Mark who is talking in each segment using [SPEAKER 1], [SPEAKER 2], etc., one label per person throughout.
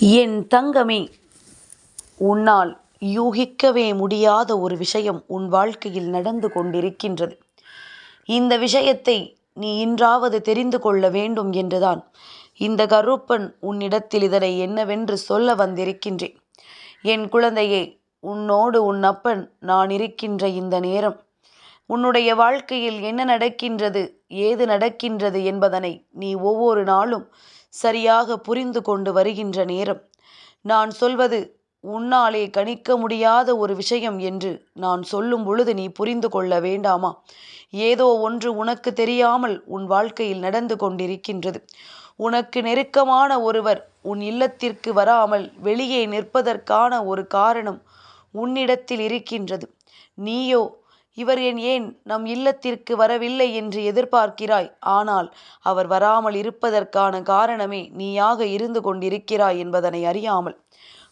[SPEAKER 1] என் தங்கமே உன்னால் யூகிக்கவே முடியாத ஒரு விஷயம் உன் வாழ்க்கையில் நடந்து கொண்டிருக்கின்றது. இந்த விஷயத்தை நீ இன்றாவது தெரிந்து கொள்ள வேண்டும் என்றுதான். இந்த கருப்பன் உன்னிடத்தில் இதனை என்னவென்று சொல்ல வந்திருக்கின்றேன். என் குழந்தையே உன்னோடு உன் அப்பன் நான் இருக்கின்ற இந்த நேரம். உன்னுடைய வாழ்க்கையில் என்ன நடக்கின்றது ஏது நடக்கின்றது என்பதனை நீ ஒவ்வொரு நாளும் சரியாக புரிந்து கொண்டு வருகின்ற நேரம். நான் சொல்வது உன்னாலே கணிக்க முடியாத ஒரு விஷயம் என்று நான் சொல்லும் பொழுது நீ புரிந்து கொள்ள வேண்டாமா? ஏதோ ஒன்று உனக்கு தெரியாமல் உன் வாழ்க்கையில் நடந்து கொண்டிருக்கின்றது. உனக்கு நெருக்கமான ஒருவர் உன் இல்லத்திற்கு வராமல் வெளியே நிற்பதற்கான ஒரு காரணம் உன்னிடத்தில் இருக்கின்றது. நீயோ இவர் என் ஏன் நம் இல்லத்திற்கு வரவில்லை என்று எதிர்பார்க்கிறாய்? ஆனால் அவர் வராமல் இருப்பதற்கான காரணமே நீயாக இருந்து கொண்டிருக்கிறாய் என்பதனை அறியாமல்.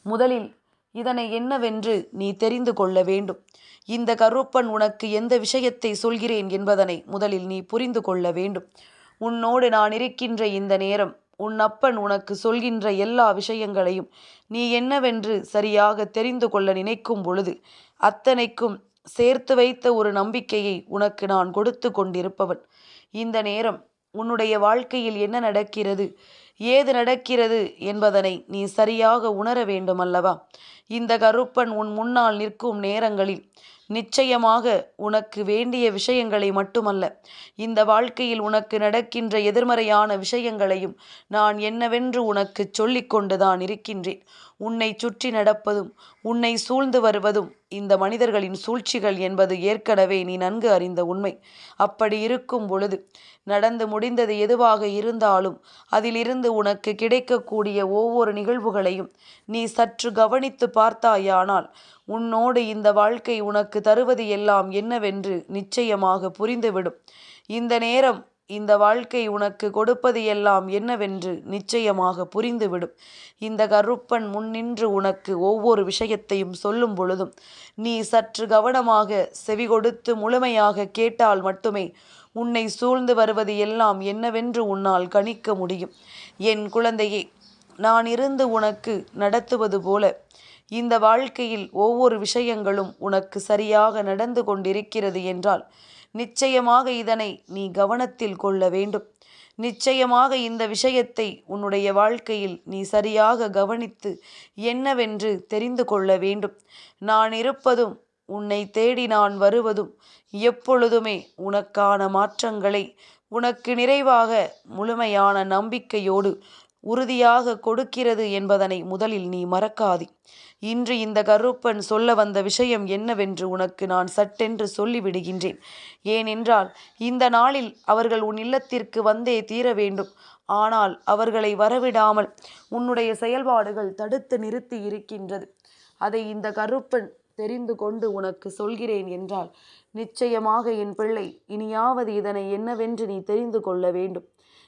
[SPEAKER 1] முதலில் இதனை என்னவென்று நீ தெரிந்து கொள்ள வேண்டும். இந்த கருப்பன் உனக்கு எந்த விஷயத்தை சொல்கிறேன் என்பதனை முதலில் நீ புரிந்து கொள்ள வேண்டும். உன்னோடு நான் இருக்கின்ற இந்த நேரம் உன் அப்பன் உனக்கு சொல்கின்ற எல்லா விஷயங்களையும் நீ என்னவென்று சரியாக தெரிந்து கொள்ள நினைக்கும் பொழுது அத்தனைக்கும் சேர்த்து வைத்த ஒரு நம்பிக்கையை உனக்கு நான் கொடுத்து கொண்டிருப்பவன். இந்த நேரம் உன்னுடைய வாழ்க்கையில் என்ன நடக்கிறது ஏது நடக்கிறது என்பதனை நீ சரியாக உணர வேண்டும் அல்லவா இந்த கருப்பன் உன் முன்னால் நிற்கும் நேரங்களில் நிச்சயமாக உனக்கு வேண்டிய விஷயங்களை மட்டுமல்ல இந்த வாழ்க்கையில் உனக்கு நடக்கின்ற எதிர்மறையான விஷயங்களையும் நான் என்னவென்று உனக்கு சொல்லிக்கொண்டுதான் இருக்கின்றேன். உன்னை சுற்றி நடப்பதும் உன்னை சூழ்ந்து வருவதும் இந்த மனிதர்களின் சூழ்ச்சிகள் என்பது ஏற்கனவே நீ நன்கு அறிந்த உண்மை. அப்படி இருக்கும் பொழுது நடந்து முடிந்தது எதுவாக இருந்தாலும் அதிலிருந்து உனக்கு கிடைக்கக்கூடிய ஒவ்வொரு நிகழ்வுகளையும் நீ சற்று கவனித்து பார்த்தாயானால் உன்னோடு இந்த வாழ்க்கை உனக்கு தருவது எல்லாம் என்னவென்று நிச்சயமாக புரிந்துவிடும். இந்த நேரம் இந்த வாழ்க்கை உனக்கு கொடுப்பது எல்லாம் என்னவென்று நிச்சயமாக புரிந்துவிடும். இந்த கருப்பன் முன்னின்று உனக்கு ஒவ்வொரு விஷயத்தையும் சொல்லும் பொழுதும் நீ சற்று கவனமாக செவி கொடுத்து முழுமையாக கேட்டால் மட்டுமே உன்னை சூழ்ந்து வருவது எல்லாம் என்னவென்று உன்னால் கணிக்க முடியும். என் குழந்தையே நான் இருந்து உனக்கு நடத்துவது போல இந்த வாழ்க்கையில் ஒவ்வொரு விஷயங்களும் உனக்கு சரியாக நடந்து கொண்டிருக்கிறது என்றால் நிச்சயமாக இதனை நீ கவனத்தில் கொள்ள வேண்டும். நிச்சயமாக இந்த விஷயத்தை உன்னுடைய வாழ்க்கையில் நீ சரியாக கவனித்து என்னவென்று தெரிந்து கொள்ள வேண்டும். நான் இருப்பதும் உன்னை தேடி நான் வருவதும் எப்பொழுதுமே உனக்கான மாற்றங்களை உனக்கு நிறைவாக முழுமையான நம்பிக்கையோடு உறுதியாக கொடுக்கிறது என்பதனை முதலில் நீ மறக்காதே. இன்று இந்த கருப்பன் சொல்ல வந்த விஷயம் என்னவென்று உனக்கு நான் சட்டென்று சொல்லிவிடுகின்றேன். ஏனென்றால் இந்த நாளில் அவர்கள் உன் இல்லத்திற்கு வந்தே தீர வேண்டும். ஆனால் அவர்களை வரவிடாமல் உன்னுடைய செயல்பாடுகள் தடுத்து நிறுத்தி இருக்கின்றது. அதை இந்த கருப்பன் தெரிந்து கொண்டு உனக்கு சொல்கிறேன் என்றால் நிச்சயமாக என் பிள்ளை இனியாவது இதனை என்னவென்று நீ தெரிந்து கொள்ள வேண்டும்.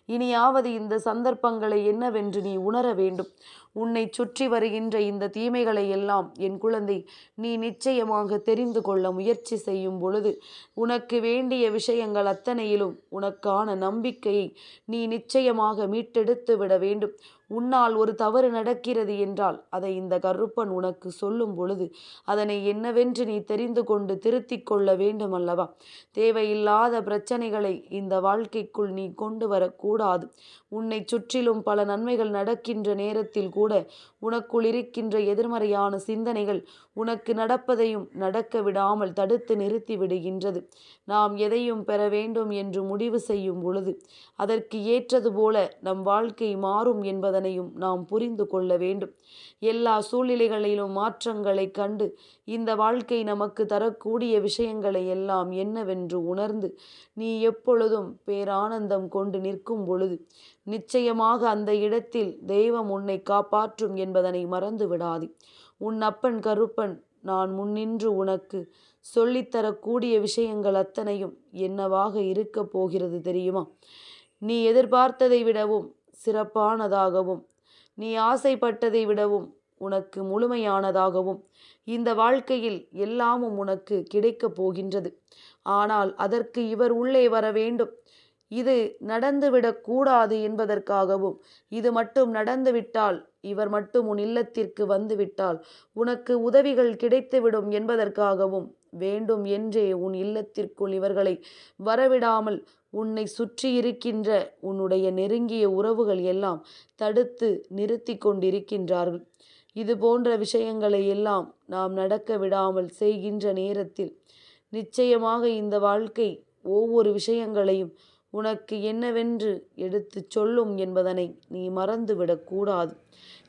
[SPEAKER 1] இனியாவது இந்த சந்தர்ப்பங்களை என்னவென்று நீ உணர வேண்டும். உன்னை சுற்றி வருகின்ற இந்த தீமைகளை எல்லாம் என் குழந்தை நீ நிச்சயமாக தெரிந்து கொள்ள முயற்சி செய்யும் பொழுது உனக்கு வேண்டிய விஷயங்கள் அத்தனையிலும் உனக்கான நம்பிக்கையை நீ நிச்சயமாக மீட்டெடுத்து விட வேண்டும். உன்னால் ஒரு தவறு நடக்கிறது என்றால் அதை இந்த கருப்பன் உனக்கு சொல்லும் பொழுது அதனை என்னவென்று நீ தெரிந்து கொண்டு திருத்திக் கொள்ள வேண்டும் அல்லவா தேவையில்லாத பிரச்சனைகளை இந்த வாழ்க்கைக்குள் நீ கொண்டு வரக்கூடாது. உன்னை சுற்றிலும் பல நன்மைகள் நடக்கின்ற நேரத்தில் கூட உனக்குள் இருக்கின்ற எதிர்மறையான சிந்தனைகள் உனக்கு நடப்பதையும் நடக்க விடாமல் தடுத்து நிறுத்தி விடுகின்றது. நாம் எதையும் பெற வேண்டும் என்று முடிவு செய்யும் பொழுது அதற்கு ஏற்றது போல நம் வாழ்க்கை மாறும் என்பதனையும் நாம் புரிந்து கொள்ள வேண்டும். எல்லா சூழ்நிலைகளிலும் மாற்றங்களை கண்டு இந்த வாழ்க்கை நமக்கு தரக்கூடிய விஷயங்களை எல்லாம் என்னவென்று உணர்ந்து நீ எப்பொழுதும் பேரானந்தம் கொண்டு நிற்கும் பொழுது நிச்சயமாக அந்த இடத்தில் தெய்வம் உன்னை காப்பாற்றும் என்பதனை மறந்து விடாது. உன் அப்பன் கருப்பன் நான் முன்னின்று உனக்கு சொல்லித்தரக்கூடிய விஷயங்கள் அத்தனையும் என்னவாக இருக்கப் போகிறது தெரியுமா? நீ எதிர்பார்த்ததை விடவும் சிறப்பானதாகவும் நீ ஆசைப்பட்டதை விடவும் உனக்கு முழுமையானதாகவும் இந்த வாழ்க்கையில் எல்லாமும் உனக்கு கிடைக்கப் போகின்றது. ஆனால் அதற்கு இவர் உள்ளே வர வேண்டும். இது நடந்துவிடக்கூடாது என்பதற்காகவும் இது மட்டும் நடந்துவிட்டால் இவர் மட்டும் உன் இல்லத்திற்கு வந்துவிட்டால் உனக்கு உதவிகள் கிடைத்துவிடும் என்பதற்காகவும் வேண்டும் என்றே உன் இல்லத்திற்குள் இவர்களை வரவிடாமல் உன்னை சுற்றி இருக்கின்ற உன்னுடைய நெருங்கிய உறவுகள் எல்லாம் தடுத்து நிறுத்தி கொண்டிருக்கின்றார்கள். இது போன்ற விஷயங்களை எல்லாம் நாம் நடக்க விடாமல் செய்கின்ற நேரத்தில் நிச்சயமாக இந்த வாழ்க்கை ஒவ்வொரு விஷயங்களையும் உனக்கு என்னவென்று எடுத்துச் சொல்லும் என்பதனை நீ மறந்துவிடக்கூடாது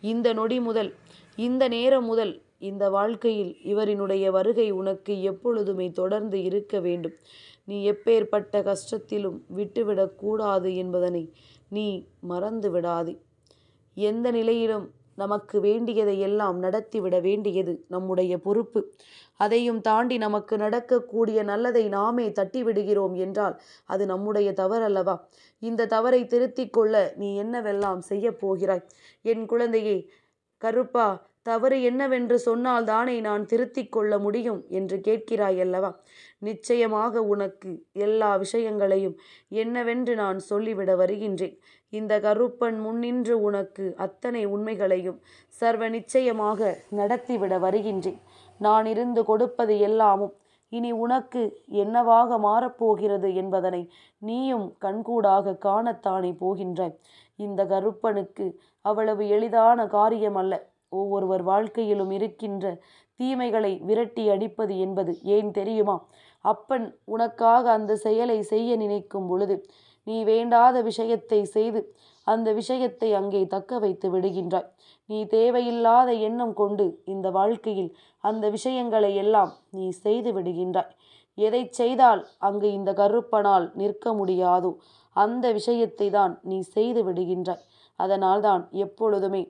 [SPEAKER 1] இந்த நொடி முதல் இந்த நேரம் முதல் இந்த வாழ்க்கையில் இவரினுடைய வருகை உனக்கு எப்பொழுதுமே தொடர்ந்து இருக்க வேண்டும். நீ எப்பேற்பட்ட கஷ்டத்திலும் விட்டுவிடக்கூடாது என்பதனை நீ மறந்து விடாதே எந்த நிலையிலும் நமக்கு வேண்டியதை எல்லாம் நடத்திவிட வேண்டியது நம்முடைய பொறுப்பு. அதையும் தாண்டி நமக்கு நடக்கக்கூடிய நல்லதை நாமே தட்டி விடுகிறோம் என்றால் அது நம்முடைய தவறல்லவா? இந்த தவறை திருத்திக் கொள்ள நீ என்னவெல்லாம் செய்ய போகிறாய்? என் குழந்தையே கருப்பா தவறு என்னவென்று சொன்னால் தானே நான் திருத்திக் கொள்ள முடியும் என்று கேட்கிறாய் அல்லவா? நிச்சயமாக உனக்கு எல்லா விஷயங்களையும் என்னவென்று நான் சொல்லிவிட வருகின்றேன். இந்த கருப்பன் முன்னின்று உனக்கு அத்தனை உண்மைகளையும் சர்வ நிச்சயமாக நடத்திவிட வருகின்றேன். நான் இருந்து கொடுப்பது எல்லாமும் இனி உனக்கு என்னவாக மாறப்போகிறது என்பதனை நீயும் கண்கூடாக காணத்தானே போகின்றாய். இந்த கருப்பனுக்கு அவ்வளவு எளிதான காரியம் அல்ல ஒவ்வொருவர் வாழ்க்கையிலும் இருக்கின்ற தீமைகளை விரட்டி அடிப்பது என்பது ஏன் தெரியுமா? அப்பன் உனக்காக அந்த செயலை செய்ய நினைக்கும் பொழுது நீ வேண்டாத விஷயத்தை செய்து அந்த விஷயத்தை அங்கே தக்க வைத்து விடுகின்றாய். நீ தேவையில்லாத எண்ணம் கொண்டு இந்த வாழ்க்கையில் அந்த விஷயங்களை எல்லாம் நீ செய்து விடுகின்றாய். எதை செய்தால் அங்கு இந்த கருப்பனால் நிற்க முடியாதோ அந்த விஷயத்தை தான் நீ செய்து விடுகின்றாய். அதனால்தான் எப்பொழுதுமே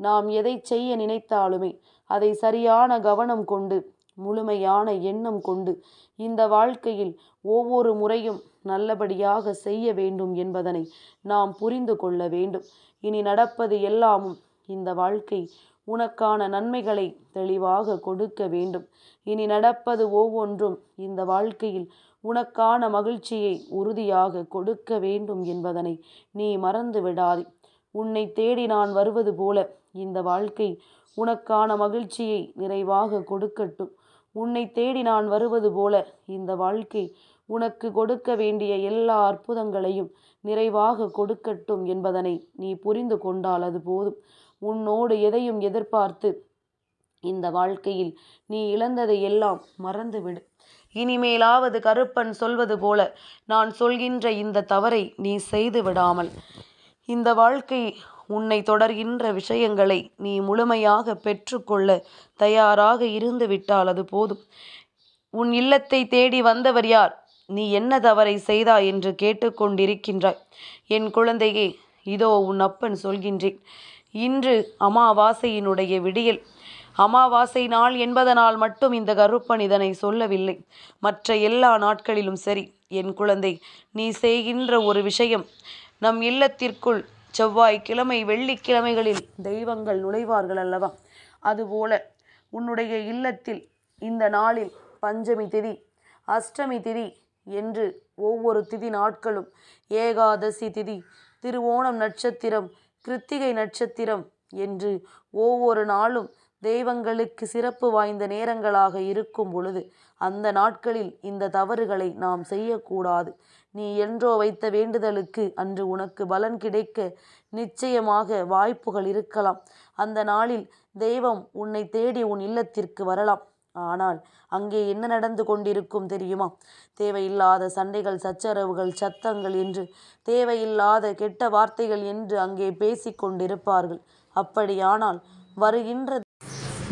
[SPEAKER 1] நாம் எதை செய்ய நினைத்தாலுமே அதை சரியான கவனம் கொண்டு முழுமையான எண்ணம் கொண்டு இந்த வாழ்க்கையில் ஒவ்வொரு முறையும் நல்லபடியாக செய்ய வேண்டும் என்பதனை நாம் புரிந்து கொள்ள வேண்டும். இனி நடப்பது எல்லாமும் இந்த வாழ்க்கை உனக்கான நன்மைகளை தெளிவாக கொடுக்க வேண்டும். இனி நடப்பது ஒவ்வொன்றும் இந்த வாழ்க்கையில் உனக்கான மகிழ்ச்சியை உறுதியாக கொடுக்க வேண்டும் என்பதனை நீ மறந்து விடாதே. உன்னை தேடி நான் வருவது போல இந்த வாழ்க்கை உனக்கான மகிழ்ச்சியை நிறைவாக கொடுக்கட்டும். உன்னை தேடி நான் வருவது போல இந்த வாழ்க்கை உனக்கு கொடுக்க வேண்டிய எல்லா அற்புதங்களையும் நிறைவாக கொடுக்கட்டும் என்பதனை நீ புரிந்து கொண்டால் அது போதும். உன்னோடு எதையும் எதிர்பார்த்து இந்த வாழ்க்கையில் நீ இழந்ததை எல்லாம் மறந்துவிடு. இனிமேலாவது கருப்பன் சொல்வது போல நான் சொல்கின்ற இந்த தவறை நீ செய்து விடாமல் இந்த வாழ்க்கை உன்னை தொடர்கின்ற விஷயங்களை நீ முழுமையாக பெற்றுக்கொள்ள தயாராக இருந்து விட்டால் அது போதும். உன் இல்லத்தை தேடி வந்தவர் யார்? நீ என்ன தவறை செய்தாய் என்று கேட்டுக்கொண்டிருக்கின்றாய். என் குழந்தையே இதோ உன் அப்பன் சொல்கின்றேன். இன்று அமாவாசையினுடைய விடியல். அமாவாசை நாள் என்பதனால் மட்டும் இந்த கருப்பன் இதனை சொல்லவில்லை. மற்ற எல்லா நாட்களிலும் சரி. என் குழந்தை நீ செய்கின்ற ஒரு விஷயம். நம் இல்லத்திற்குள் செவ்வாய் கிழமை வெள்ளிக்கிழமைகளில் தெய்வங்கள் நுழைவார்கள் அல்லவா? அதுபோல உன்னுடைய இல்லத்தில் இந்த நாளில் பஞ்சமி திதி அஷ்டமி திதி என்று ஒவ்வொரு திதி நாட்களும். ஏகாதசி திதி திருவோணம் நட்சத்திரம் கிருத்திகை நட்சத்திரம் என்று ஒவ்வொரு நாளும் தெய்வங்களுக்கு சிறப்பு வாய்ந்த நேரங்களாக இருக்கும் பொழுது அந்த நாட்களில் இந்த தவறுகளை நாம் செய்யக்கூடாது. நீ என்றோ வைத்த வேண்டுதலுக்கு அன்று உனக்கு பலன் கிடைக்க நிச்சயமாக வாய்ப்புகள் இருக்கலாம். அந்த நாளில் தெய்வம் உன்னை தேடி உன் இல்லத்திற்கு வரலாம். ஆனால் அங்கே என்ன நடந்து கொண்டிருக்கும் தெரியுமா? தேவையில்லாத சண்டைகள் சச்சரவுகள் சத்தங்கள் என்று தேவையில்லாத கெட்ட வார்த்தைகள் என்று அங்கே பேசிக்கொண்டிருப்பார்கள் அப்படியானால் வருகின்ற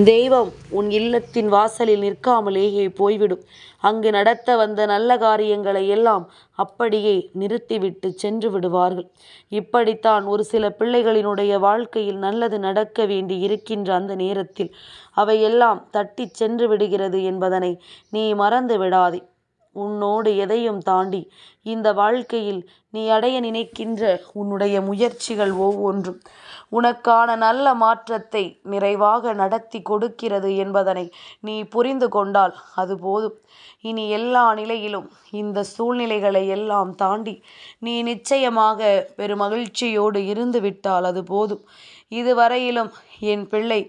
[SPEAKER 1] தெய்வம் உன் இல்லத்தின் வாசலில் நிற்காமலேயே போய்விடும். அங்கு நடத்த வந்த நல்ல காரியங்களை எல்லாம் அப்படியே நிறுத்திவிட்டு சென்று விடுவார்கள். இப்படித்தான் ஒரு சில பிள்ளைகளினுடைய வாழ்க்கையில் நல்லது நடக்க வேண்டி இருக்கின்ற அந்த நேரத்தில் அவையெல்லாம் தட்டி சென்று விடுகிறது என்பதனை நீ மறந்து விடாதே. உன்னோடு எதையும் தாண்டி இந்த வாழ்க்கையில் நீ அடைய நினைக்கின்ற உன்னுடைய முயற்சிகள் ஒவ்வொன்றும் உனக்கான நல்ல மாற்றத்தை நிறைவாக நடத்தி கொடுக்கிறது என்பதனை நீ புரிந்து கொண்டால் அது போதும். இனி எல்லா நிலையிலும் இந்த சூழ்நிலைகளை எல்லாம் தாண்டி நீ நிச்சயமாக பெருமகிழ்ச்சியோடு இருந்து விட்டால் அது போதும். இதுவரையிலும் என் பிள்ளை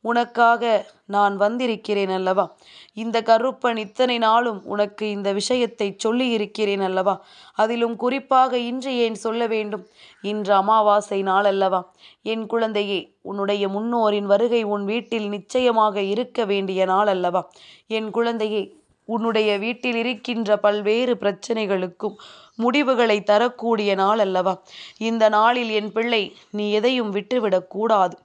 [SPEAKER 1] உனக்காக நான் வந்திருக்கிறேன் அல்லவா? இந்த கருப்பன் இத்தனை நாளும் உனக்கு இந்த விஷயத்தை சொல்லி இருக்கிறேன் அல்லவா? அதிலும் குறிப்பாக இன்று ஏன் சொல்ல வேண்டும்? இன்று அமாவாசை நாள் அல்லவா? என் குழந்தையே உன்னுடைய முன்னோரின் வருகை உன் வீட்டில் நிச்சயமாக இருக்க வேண்டிய நாள் அல்லவா? என் குழந்தையே உன்னுடைய வீட்டில் இருக்கின்ற பல்வேறு பிரச்சனைகளுக்கும் முடிவுகளை தரக்கூடிய நாள் அல்லவா? இந்த நாளில் என் பிள்ளை நீ எதையும் விட்டுவிடக்கூடாது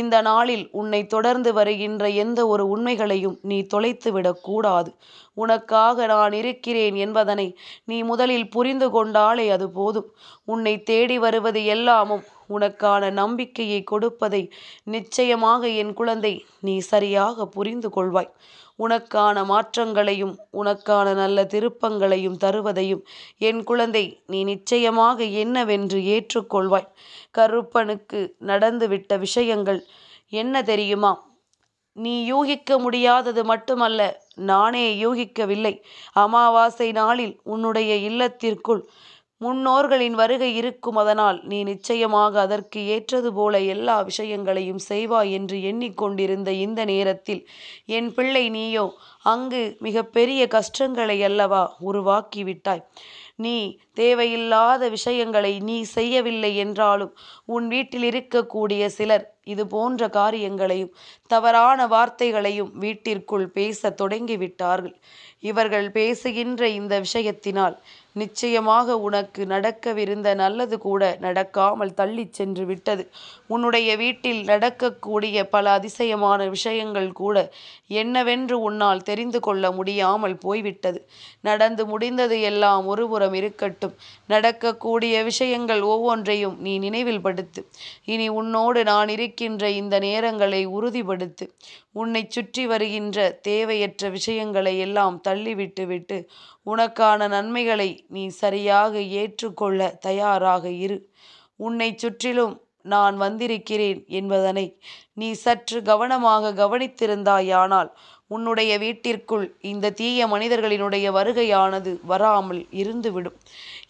[SPEAKER 1] இந்த நாளில் உன்னை தொடர்ந்து வருகின்ற எந்த ஒரு உண்மைகளையும் நீ தொலைத்து விடக்கூடாது உனக்காக நான் இருக்கிறேன் என்பதனை நீ முதலில் புரிந்து கொண்டாலே அது போதும். உன்னை தேடி வருவது எல்லாமும் உனக்கான நம்பிக்கையை கொடுப்பதை நிச்சயமாக என் குழந்தை நீ சரியாக புரிந்து கொள்வாய். உனக்கான மாற்றங்களையும் உனக்கான நல்ல திருப்பங்களையும் தருவதையும் என் குழந்தை நீ நிச்சயமாக என்னவென்று ஏற்றுக்கொள்வாய். கருப்பனுக்கு நடந்துவிட்ட விஷயங்கள் என்ன தெரியுமா? நீ யூகிக்க முடியாதது மட்டுமல்ல நானே யூகிக்கவில்லை. அமாவாசை நாளில் உன்னுடைய இல்லத்திற்குள் முன்னோர்களின் வருகை இருக்கும் அதனால் நீ நிச்சயமாக அதற்கு ஏற்றது போல எல்லா விஷயங்களையும் செய்வாய் என்று எண்ணிக்கொண்டிருந்த இந்த நேரத்தில் என் பிள்ளை நீயோ அங்கு மிக பெரிய கஷ்டங்களை அல்லவா உருவாக்கிவிட்டாய்? நீ தேவையில்லாத விஷயங்களை நீ செய்யவில்லை என்றாலும் உன் வீட்டில் இருக்கக்கூடிய சிலர் இது போன்ற காரியங்களையும் தவறான வார்த்தைகளையும் வீட்டிற்குள் பேச தொடங்கிவிட்டார்கள். இவர்கள் பேசுகின்ற இந்த விஷயத்தினால் நிச்சயமாக உனக்கு நடக்கவிருந்த நல்லது கூட நடக்காமல் தள்ளிச் சென்று விட்டது. உன்னுடைய வீட்டில் நடக்கக்கூடிய பல அதிசயமான விஷயங்கள் கூட என்னவென்று உன்னால் தெரிந்து கொள்ள முடியாமல் போய்விட்டது. நடந்து முடிந்தது எல்லாம் ஒருபுறம் இருக்கட்டும். நடக்கக்கூடிய விஷயங்கள் ஒவ்வொன்றையும் நீ நினைவில் படுத்து இனி உன்னோடு நான் இருக்கின்ற இந்த நேரங்களை உறுதிப்படுத்து. உன்னை சுற்றி வருகின்ற தேவையற்ற விஷயங்களை எல்லாம் தள்ளிவிட்டு விட்டு உனக்கான நன்மைகளை நீ சரியாக ஏற்றுக்கொள்ள தயாராக இரு. உன்னை சுற்றிலும் நான் வந்திருக்கிறேன் என்பதனை நீ சற்று கவனமாக கவனித்திருந்தாயானால் உன்னுடைய வீட்டிற்குள் இந்த தீய மனிதர்களினுடைய வருகையானது வராமல் இருந்துவிடும்.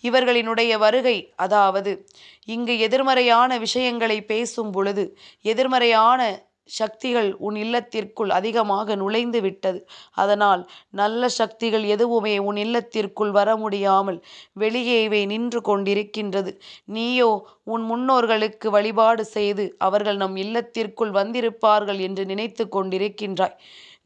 [SPEAKER 1] இவர்களினுடைய வருகை அதாவது இங்கு எதிர்மறையான விஷயங்களை பேசும் பொழுது எதிர்மறையான சக்திகள் உன் இல்லத்திற்குள் அதிகமாக நுழைந்து விட்டது அதனால் நல்ல சக்திகள் எதுவுமே உன் இல்லத்திற்குள் வர முடியாமல் வெளியேவே நின்று கொண்டிருக்கின்றது. நீயோ உன் முன்னோர்களுக்கு வழிபாடு செய்து அவர்கள் நம் இல்லத்திற்குள் வந்திருப்பார்கள் என்று நினைத்து கொண்டிருக்கின்றாய்.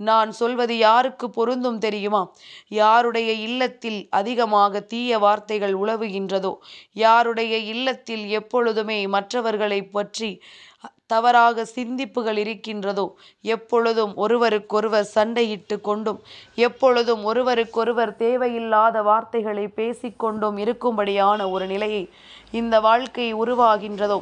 [SPEAKER 1] நான் சொல்வது யாருக்கு பொருந்தும் தெரியுமா? யாருடைய இல்லத்தில் அதிகமாக தீய வார்த்தைகள் உழவுகின்றதோ யாருடைய இல்லத்தில் எப்பொழுதுமே மற்றவர்களை பற்றி தவறாக சிந்திப்புகள் இருக்கின்றதோ எப்பொழுதும் ஒருவருக்கொருவர் சண்டையிட்டு கொண்டும் எப்பொழுதும் ஒருவருக்கொருவர் தேவையில்லாத வார்த்தைகளை பேசிக்கொண்டும் இருக்கும்படியான ஒரு நிலையை இந்த வாழ்க்கை உருவாகின்றதோ?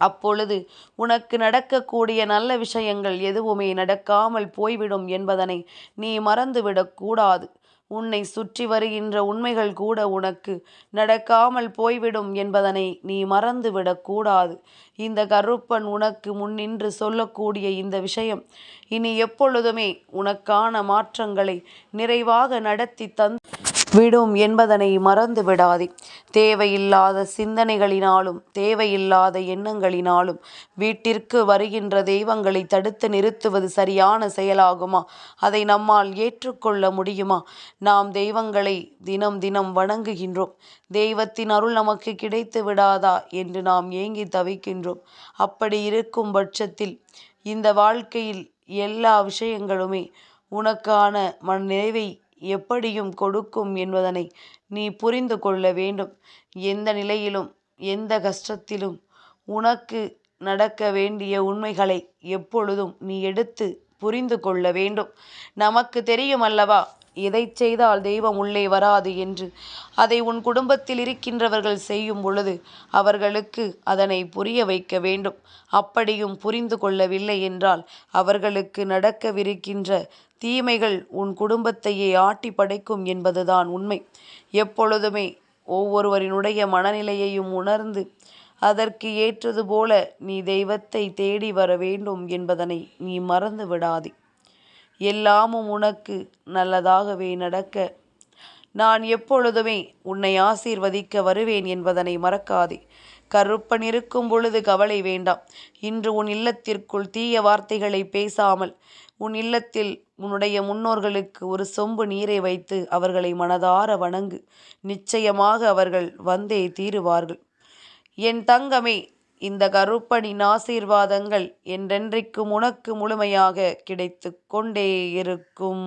[SPEAKER 1] அப்பொழுது உனக்கு நடக்கக்கூடிய நல்ல விஷயங்கள் எதுவுமே நடக்காமல் போய்விடும் என்பதனை நீ மறந்துவிடக்கூடாது உன்னை சுற்றி வருகின்ற உண்மைகள் கூட உனக்கு நடக்காமல் போய்விடும் என்பதனை நீ மறந்துவிடக்கூடாது இந்த கருப்பன் உனக்கு முன்னின்று சொல்லக்கூடிய இந்த விஷயம் இனி எப்பொழுதுமே உனக்கான மாற்றங்களை நிறைவாக நடத்தி தந்து விடும் என்பதனை மறந்து விடாதே. தேவையில்லாத சிந்தனைகளினாலும் தேவையில்லாத எண்ணங்களினாலும் வீட்டிற்கு வருகின்ற தெய்வங்களை தடுத்து நிறுத்துவது சரியான செயலாகுமா? அதை நம்மால் ஏற்றுக்கொள்ள முடியுமா? நாம் தெய்வங்களை தினம் தினம் வணங்குகின்றோம். தெய்வத்தின் அருள் நமக்கு கிடைத்து விடாதா என்று நாம் ஏங்கி தவிக்கின்றோம். அப்படி இருக்கும் பட்சத்தில் இந்த வாழ்க்கையில் எல்லா விஷயங்களுமே உனக்கான மன நிறைவை எப்படியும் கொடுக்கும் என்பதனை நீ புரிந்து கொள்ள வேண்டும். எந்த நிலையிலும் எந்த கஷ்டத்திலும் உனக்கு நடக்க வேண்டிய உண்மைகளை எப்பொழுதும் நீ எடுத்து புரிந்து கொள்ள வேண்டும். நமக்கு தெரியும் அல்லவா எதை செய்தால் தெய்வம் உள்ளே வராது என்று. அதை உன் குடும்பத்தில் இருக்கின்றவர்கள் செய்யும் பொழுது அவர்களுக்கு அதனை புரிய வைக்க வேண்டும். அப்படியும் புரிந்து கொள்ளவில்லை என்றால் அவர்களுக்கு நடக்கவிருக்கின்ற தீமைகள் உன் குடும்பத்தையே ஆட்டி படைக்கும் என்பதுதான் உண்மை. எப்பொழுதுமே ஒவ்வொருவரினுடைய மனநிலையையும் உணர்ந்து அதற்கு ஏற்றது போல நீ தெய்வத்தை தேடி வர வேண்டும் என்பதனை நீ மறந்து விடாதே. எல்லாமும் உனக்கு நல்லதாகவே நடக்க. நான் எப்பொழுதுமே உன்னை ஆசீர்வதிக்க வருவேன் என்பதனை மறக்காதே. கருப்பன் இருக்கும் பொழுது கவலை வேண்டாம். இன்று உன் இல்லத்திற்குள் தீய வார்த்தைகளை பேசாமல் உன் இல்லத்தில் உன்னுடைய முன்னோர்களுக்கு ஒரு சொம்பு நீரை வைத்து அவர்களை மனதார வணங்கு. நிச்சயமாக அவர்கள் வந்தே தீருவார்கள். என் தங்கமே இந்த கருப்பனின் ஆசீர்வாதங்கள் என்றென்றைக்கும் உனக்கு முழுமையாக கிடைத்து கொண்டே இருக்கும்.